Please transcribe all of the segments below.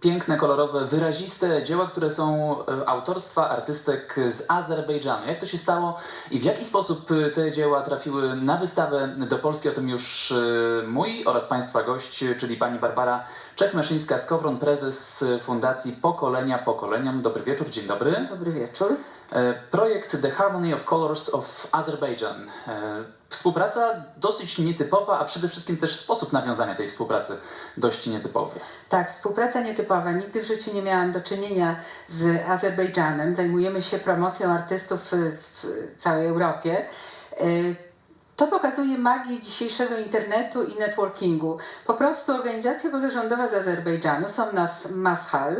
piękne, kolorowe, wyraziste dzieła, które są e, autorstwa artystek z Azerbejdżanu. Jak to się stało i w jaki sposób e, te dzieła trafiły na wystawę do Polski? O tym już e, mój oraz Państwa gość, czyli pani Barbara Czechmeszyńska-Skowron, prezes Fundacji Pokolenia Pokoleniom. Dobry wieczór, dzień dobry. Dobry wieczór. E, Projekt The Harmony of Colors of Azerbaijan. E, Współpraca dosyć nietypowa, a przede wszystkim też sposób nawiązania tej współpracy dość nietypowy. Tak, współpraca nietypowa. Nigdy w życiu nie miałam do czynienia z Azerbejdżanem. Zajmujemy się promocją artystów w w całej Europie. To pokazuje magię dzisiejszego internetu i networkingu. Po prostu organizacja pozarządowa z Azerbejdżanu, są nas Mashal,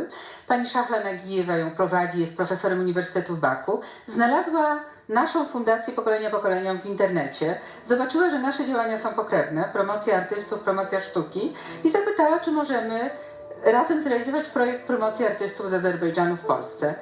pani Szachla Nagijewa ją prowadzi, jest profesorem Uniwersytetu w Baku, znalazła naszą Fundację Pokolenia Pokoleniom w internecie, zobaczyła, że nasze działania są pokrewne, promocja artystów, promocja sztuki. I zapytała, czy możemy razem zrealizować projekt promocji artystów z Azerbejdżanu w Polsce.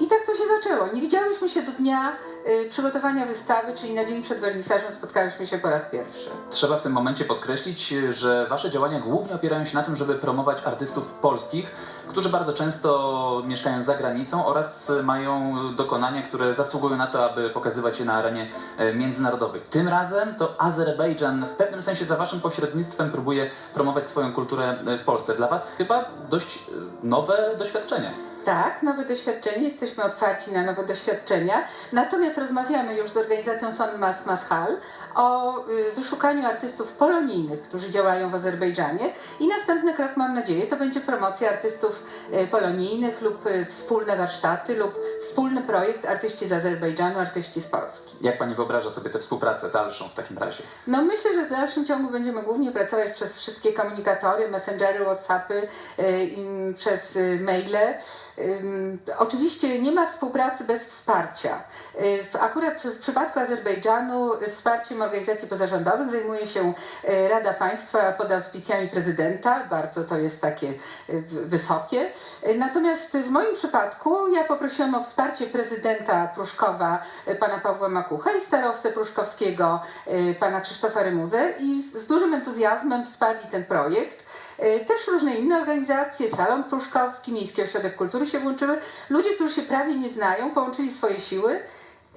I tak to się zaczęło. Nie widziałyśmy się do dnia y, przygotowania wystawy, czyli na dzień przed wernisażem spotkałyśmy się po raz pierwszy. Trzeba w tym momencie podkreślić, że Wasze działania głównie opierają się na tym, żeby promować artystów polskich, którzy bardzo często mieszkają za granicą oraz mają dokonania, które zasługują na to, aby pokazywać je na arenie e, międzynarodowej. Tym razem to Azerbejdżan w pewnym sensie za Waszym pośrednictwem próbuje promować swoją kulturę e, w Polsce. Dla Was chyba dość e, nowe doświadczenie. Tak, nowe doświadczenie, jesteśmy otwarci na nowe doświadczenia. Natomiast rozmawiamy już z organizacją Son Mas Mashal o y, wyszukaniu artystów polonijnych, którzy działają w Azerbejdżanie. I następny krok, mam nadzieję, to będzie promocja artystów y, polonijnych lub y, wspólne warsztaty lub wspólny projekt artyści z Azerbejdżanu, artyści z Polski. Jak Pani wyobraża sobie tę współpracę dalszą w takim razie? No myślę, że w dalszym ciągu będziemy głównie pracować przez wszystkie komunikatory, messengery, whatsappy, przez maile. Oczywiście nie ma współpracy bez wsparcia. Y, Akurat w przypadku Azerbejdżanu wsparciem organizacji pozarządowych zajmuje się y, Rada Państwa pod auspicjami prezydenta, bardzo to jest takie y, wysokie. Natomiast w moim przypadku ja poprosiłam o wsparcie prezydenta Pruszkowa, pana Pawła Makucha i starostę pruszkowskiego, pana Krzysztofa Rymuzę i z dużym entuzjazmem wsparli ten projekt. Y, Też różne inne organizacje, Salon Pruszkowski, Miejski Ośrodek Kultury się włączyły. Ludzie, którzy się prawie nie znają, połączyli swoje siły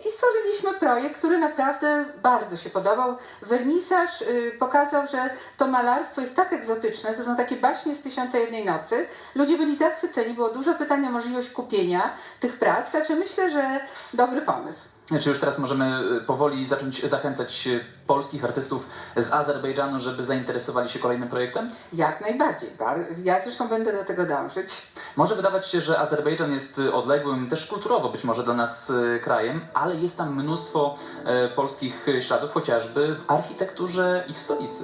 i stworzyliśmy projekt, który naprawdę bardzo się podobał. Wernisaż y, pokazał, że to malarstwo jest tak egzotyczne, to są takie baśnie z Tysiąca Jednej Nocy. Ludzie byli zachwyceni, było dużo pytań o możliwość kupienia tych prac, także myślę, że dobry pomysł. Czy już teraz możemy y, powoli zacząć zachęcać y, polskich artystów z Azerbejdżanu, żeby zainteresowali się kolejnym projektem? Jak najbardziej. Bar- Ja zresztą będę do tego dążyć. Może wydawać się, że Azerbejdżan jest y, odległym, też kulturowo być może dla nas krajem, ale jest tam mnóstwo polskich śladów, chociażby w architekturze ich stolicy.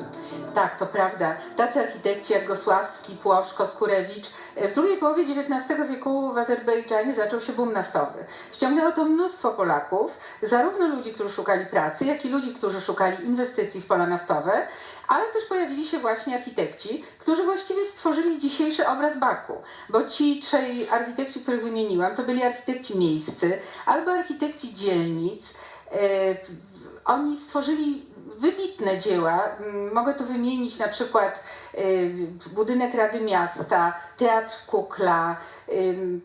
Tak, to prawda. Tacy architekci jak Gosławski, Płoszko, Skurewicz. W drugiej połowie XIX wieku w Azerbejdżanie zaczął się boom naftowy. Ściągnęło to mnóstwo Polaków, zarówno ludzi, którzy szukali pracy, jak i ludzi, którzy szukali inwestycji w pola naftowe, ale też pojawili się właśnie architekci, którzy właściwie stworzyli dzisiejszy obraz Baku. Bo ci trzej architekci, których wymieniłam, to byli architekci miejscy albo architekci dzielnic. E, oni stworzyli wybitne dzieła. Mm, Mogę tu wymienić na przykład y, budynek Rady Miasta, Teatr Kukla, y,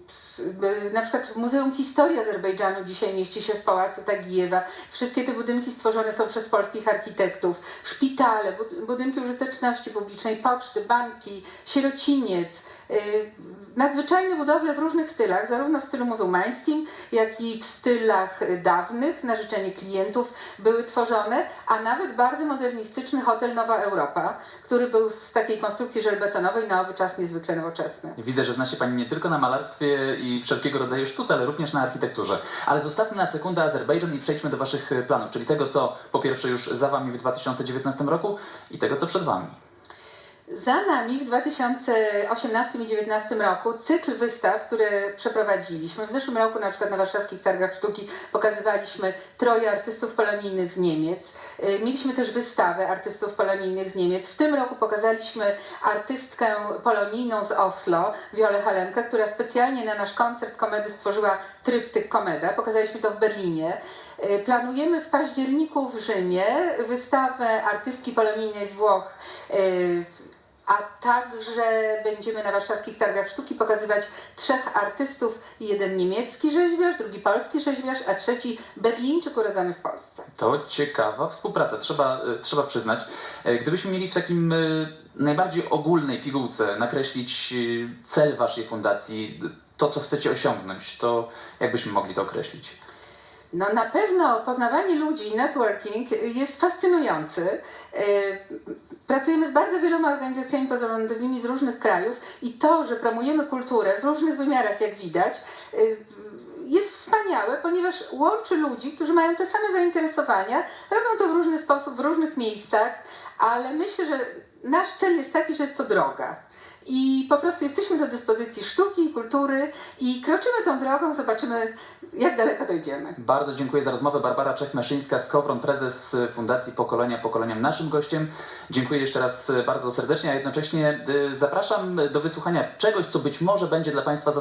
na przykład Muzeum Historii Azerbejdżanu dzisiaj mieści się w Pałacu Tagijewa. Wszystkie te budynki stworzone są przez polskich architektów. Szpitale, bud- budynki użyteczności publicznej, poczty, banki, sierociniec. Y, Nadzwyczajne budowle w różnych stylach, zarówno w stylu muzułmańskim, jak i w stylach dawnych, na życzenie klientów były tworzone, a nawet bardzo modernistyczny hotel Nowa Europa, który był z takiej konstrukcji żelbetonowej na owy czas niezwykle nowoczesny. Widzę, że zna się Pani nie tylko na malarstwie i wszelkiego rodzaju sztuce, ale również na architekturze. Ale zostawmy na sekundę Azerbejdżan i przejdźmy do Waszych planów, czyli tego, co po pierwsze już za Wami w 2019 roku i tego, co przed Wami. Za nami w 2018 i 2019 roku cykl wystaw, które przeprowadziliśmy. W zeszłym roku na przykład na warszawskich targach sztuki pokazywaliśmy troje artystów polonijnych z Niemiec. Y, Mieliśmy też wystawę artystów polonijnych z Niemiec. W tym roku pokazaliśmy artystkę polonijną z Oslo, Wiolę Halenkę, która specjalnie na nasz koncert komedy stworzyła tryptyk komeda. Pokazaliśmy to w Berlinie. Y, Planujemy w październiku w Rzymie wystawę artystki polonijnej z Włoch y, a także będziemy na warszawskich targach sztuki pokazywać trzech artystów, jeden niemiecki rzeźbiarz, drugi polski rzeźbiarz, a trzeci Berlińczyk urodzony w Polsce. To ciekawa współpraca, trzeba, e, trzeba przyznać. E, Gdybyśmy mieli w takim e, najbardziej ogólnej pigułce nakreślić cel waszej fundacji, to co chcecie osiągnąć, to jakbyśmy mogli to określić? No na pewno poznawanie ludzi, networking jest fascynujący. Pracujemy z bardzo wieloma organizacjami pozarządowymi z różnych krajów i to, że promujemy kulturę w różnych wymiarach, jak widać, e, jest wspaniałe, ponieważ łączy ludzi, którzy mają te same zainteresowania, robią to w różny sposób, w różnych miejscach, ale myślę, że nasz cel jest taki, że jest to droga. I po prostu jesteśmy do dyspozycji sztuki, kultury i kroczymy tą drogą, zobaczymy, jak daleko dojdziemy. Bardzo dziękuję za rozmowę. Barbara Czech-Meszyńska z Kowron, prezes Fundacji Pokolenia Pokoleniom, naszym gościem. Dziękuję jeszcze raz bardzo serdecznie, a jednocześnie y, zapraszam do wysłuchania czegoś, co być może będzie dla Państwa zaskakujące.